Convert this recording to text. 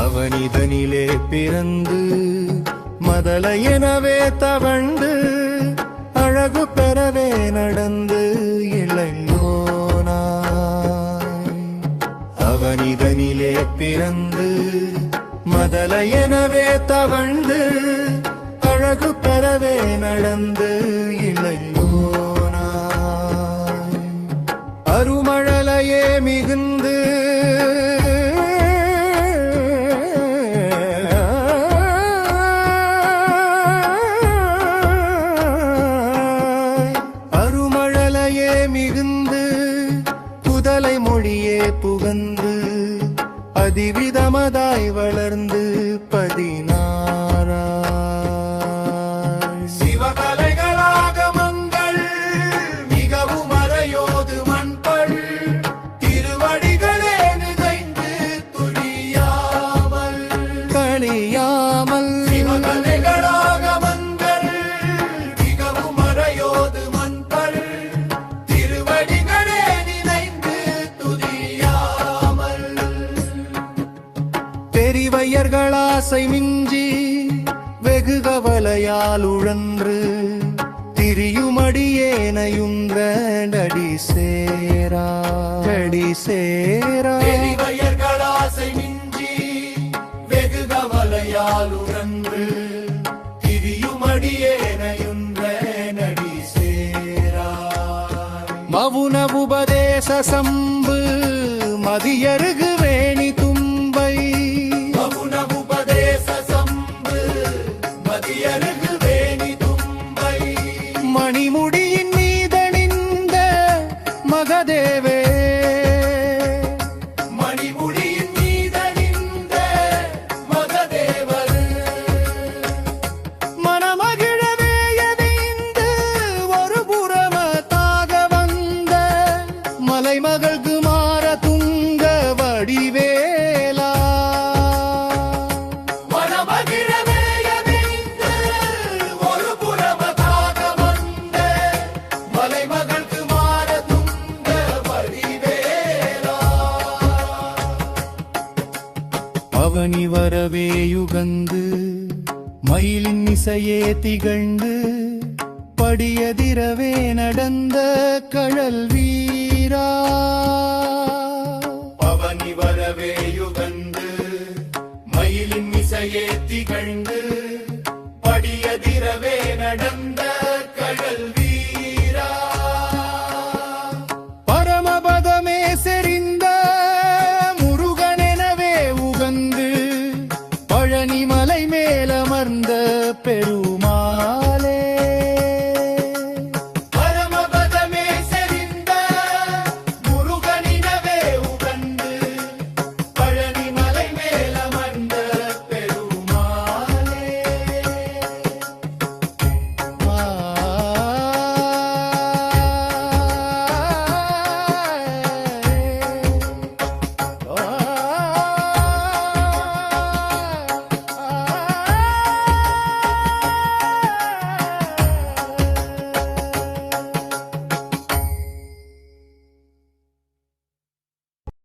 அவனிதனிலே பிறந்து மதல எனவே தவழ்ந்து அழகு பெறவே நடந்து இளையோனாய் அவனிதனிலே பிறந்து மதல எனவே தவழ்ந்து நடந்து இளையோனாய் அருமழலையே மிகுந்து அருமழலையே மிகுந்து புதலை மொழியே புகந்து அதிவிதமதாய் வளர்ந்து பதினா பெரிவையர்களாசை மிஞ்சி வெகு கவலையால் உழன்று திரியுமடியேனையுன்றடி சேரா அடி சேரா பெரிவையர்களாசை மிஞ்சி வெகு கவலையால் உழன்று திரியுமடியேனையுன்றடி சேரா மவுன உபதேச சம்பு மதியருகு வேணி மகதேவே மணிமுடியின் மீதணிந்த மகதேவர். மனமகிழவே ஒரு புறமத்தாக வந்த மலைமகள் குமார துங்க வடிவேலா. மலைமகள் அவனி வரவே யுகந்து மயிலின் இசையே திகழ்ந்து படியதிரவே நடந்த கழல் வீரா. அவனி வரவே யுகந்து மயிலின் இசையே திகழ்ந்து படியதிரவே நடந்த